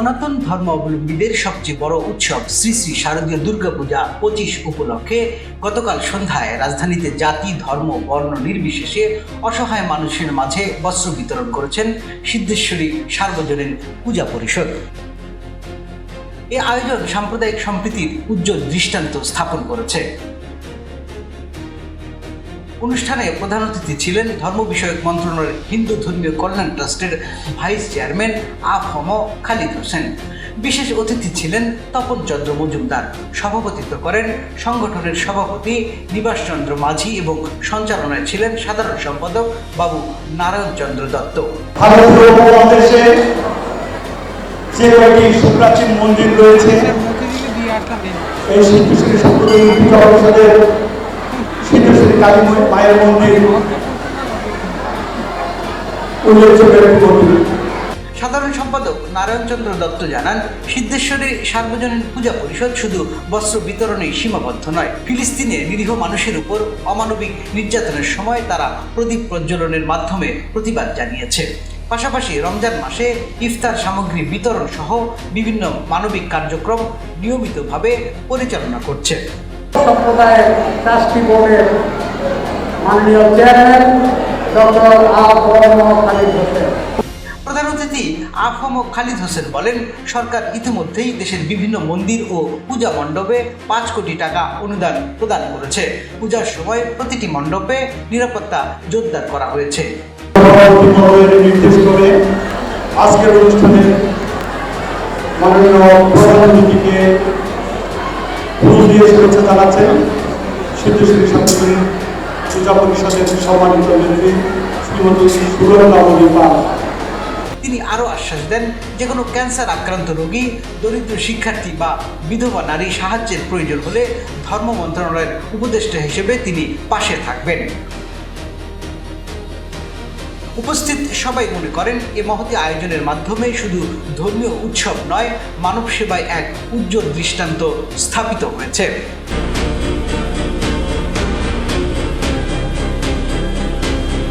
সনাতন ধর্মাবলম্বীদের সবচেয়ে বড় উৎসব শ্রী শ্রী শারদীয় দুর্গাপূজা পঁচিশ উপলক্ষে গতকাল সন্ধ্যায় রাজধানীতে জাতি, ধর্ম, বর্ণ নির্বিশেষে অসহায় মানুষের মাঝে বস্ত্র বিতরণ করেছেন সিদ্ধেশ্বরী সার্বজনীন পূজা পরিষদ। এ আয়োজন সাম্প্রদায়িক সম্প্রীতির উজ্জ্বল দৃষ্টান্ত স্থাপন করেছে। অনুষ্ঠানে প্রধান অতিথি ছিলেন ধর্ম বিষয়ক মন্ত্রণালয়ের হিন্দু ধর্মীয় কল্যাণ ট্রাস্টের ভাইস চেয়ারম্যান আফম খালিদ হোসেন। বিশেষ অতিথি ছিলেন তপন চন্দ্র মজুমদার। সভাপতিত্ব করেন সংগঠনের সভাপতি নিবাস চন্দ্র মাঝি এবং সঞ্চালনায় ছিলেন সাধারণ সম্পাদক বাবু নারায়ণ চন্দ্র দত্ত। যে কয়টি সুপ্রাচীন মন্দির রয়েছে এই সম্প্রদায় কালী মায়ের মন্দির। উল্লেখযোগ্য মন্দির সাধারণ সম্পাদক নারায়ণ চন্দ্র দত্ত জানান সিদ্ধেশ্বরী সার্বজনীন পূজা পরিষদ শুধু বস্ত্র বিতরণেই সীমাবদ্ধ নয়। ফিলিস্তিনের নিরীহ মানুষের উপর অমানবিক নির্যাতনের সময় তারা প্রদীপ প্রজ্বলনের মাধ্যমে প্রতিবাদ জানিয়েছে। পাশাপাশি রমজান মাসে ইফতার সামগ্রী বিতরণ সহ বিভিন্ন মানবিক কার্যক্রম নিয়মিতভাবে পরিচালনা করছে। সম্প্রদায়ের মাননীয় চেয়ারম্যান ডক্টর খালিদ হোসেন। প্রধান অতিথি আফম খালিদ হোসেন বলেন সরকার ইতিমধ্যেই দেশের বিভিন্ন মন্দির ও পূজা মণ্ডপে পাঁচ কোটি টাকা অনুদান প্রদান করেছে। পূজার সময় প্রতিটি মণ্ডপে নিরাপত্তা জোরদার করা হয়েছে। নির্দেশ করে আজকের অনুষ্ঠানে মাননীয় প্রধান অতিথিকে ফুল দিয়ে শুভেচ্ছা জানাচ্ছেন। সিদ্ধেশ্বরী সম্প্রদায় পূজা পরিষদের সম্মানিত নেত্রী শ্রীমতী তিনি আরও আশ্বাস দেন যে কোনো ক্যান্সার আক্রান্ত রোগী, দরিদ্র শিক্ষার্থী বা বিধবা নারী সাহায্যের প্রয়োজন হলে ধর্ম মন্ত্রণালয়ের উপদেষ্টা হিসেবে তিনি পাশে থাকবেন। উপস্থিত সবাই মনে করেন, এ মহতি আয়োজনের মাধ্যমে শুধু ধর্মীয় উৎসব নয় মানব সেবায় এক উজ্জ্বল দৃষ্টান্ত স্থাপিত হয়েছে।